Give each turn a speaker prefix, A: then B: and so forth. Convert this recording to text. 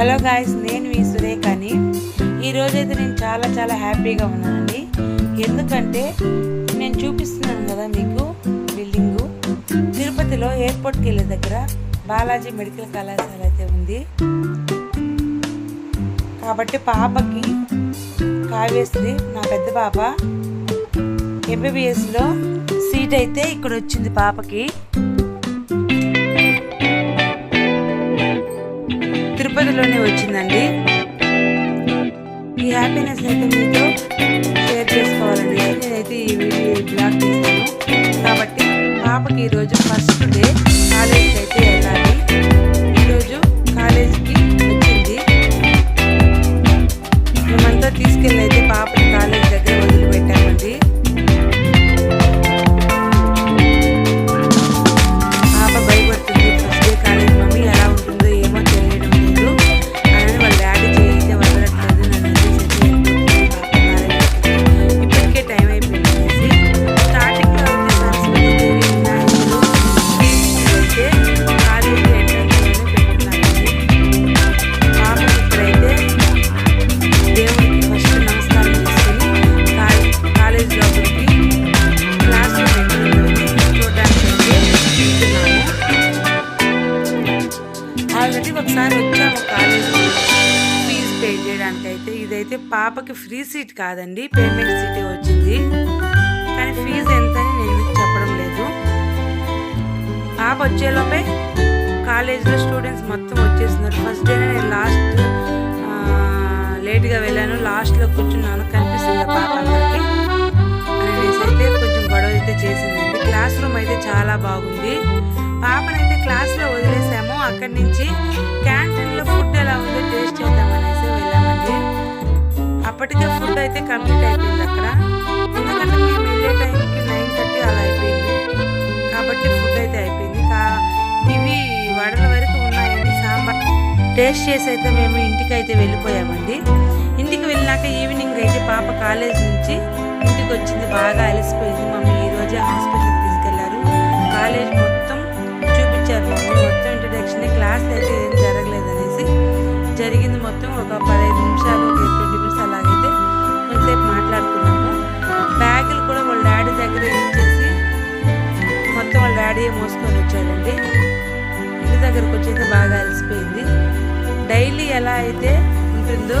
A: Hello guys నేను మీ సురేఖని. ఈరోజైతే నేను చాలా చాలా హ్యాపీగా ఉన్నానండి. ఎందుకంటే నేను చూపిస్తున్నాను కదా మీకు బిల్డింగు. తిరుపతిలో ఎయిర్పోర్ట్కి వెళ్ళే దగ్గర బాలాజీ మెడికల్ కళాశాల అయితే ఉంది. కాబట్టి పాపకి కావ్యశ్రీ నా పెద్ద పాప ఎంబీబీఎస్లో సీట్ అయితే ఇక్కడ వచ్చింది పాపకి. తిరుపతిలోనే వచ్చిందండి. ఈ హ్యాపీనెస్ అయితే మీతో షేర్ చేసుకోవాలండి. నేనైతే ఈ వీడియో బ్లాగ్ చేస్తాను కాబట్టి పాపకి ఈరోజు ఫస్ట్ డే కాలేజీకి అయితే వెళ్ళాలి. ఈరోజు కాలేజీకి వచ్చింది. మేమంతా తీసుకెళ్ళి అయితే పాపని కాలేజ్ ఒకసారి వచ్చాము కాలేజీ ఫీజు పే చేయడానికి అయితే ఇదైతే పాపకి ఫ్రీ సీట్ కాదండి పేమెంట్ సీటే వచ్చింది. కానీ ఫీజు ఎంత అని నేను మీకు చెప్పడం లేదు. పాప వచ్చేలోపే కాలేజీలో స్టూడెంట్స్ మొత్తం వచ్చేస్తున్నారు. ఫస్ట్ డే నేను లాస్ట్ లేట్గా వెళ్ళాను. లాస్ట్లో కూర్చున్నాను కనిపిస్తుంది పాప అందరికి. అనేసి అయితే కొంచెం గొడవ అయితే చేసిందండి. క్లాస్ రూమ్ అయితే చాలా బాగుంది. పాపనైతే క్లాస్లో వదిలేసాము. అక్కడి నుంచి క్యాంటీన్లో ఫుడ్ ఎలా ఉందో టేస్ట్ చేద్దామనేసి వెళ్ళామండి. అప్పటికే ఫుడ్ అయితే కంప్లీట్ అయిపోయింది అక్కడ. ఎందుకంటే మేము వెళ్ళే టైంకి నైన్ థర్టీ అలా అయిపోయింది. కాబట్టి ఫుడ్ అయితే అయిపోయింది. కా ఇవి వడల వరకు ఉన్నాయండి. సాంబార్ టేస్ట్ చేసి అయితే మేము ఇంటికి అయితే వెళ్ళిపోయామండి. ఇంటికి వెళ్ళినాక ఈవినింగ్ అయితే పాప కాలేజ్ నుంచి ఇంటికి వచ్చింది. బాగా అలసిపోయింది. మమ్మీ ఈ రోజే హాస్పిటల్కి తీసుకెళ్ళారు. కాలేజ్ మొత్తం చూపించారు మమ్మీ మొత్తం. డాడీ మోసుకొని వచ్చాడండి. ఇంటి దగ్గరకు వచ్చైతే బాగా అలసిపోయింది. డైలీ ఎలా అయితే ఉంటుందో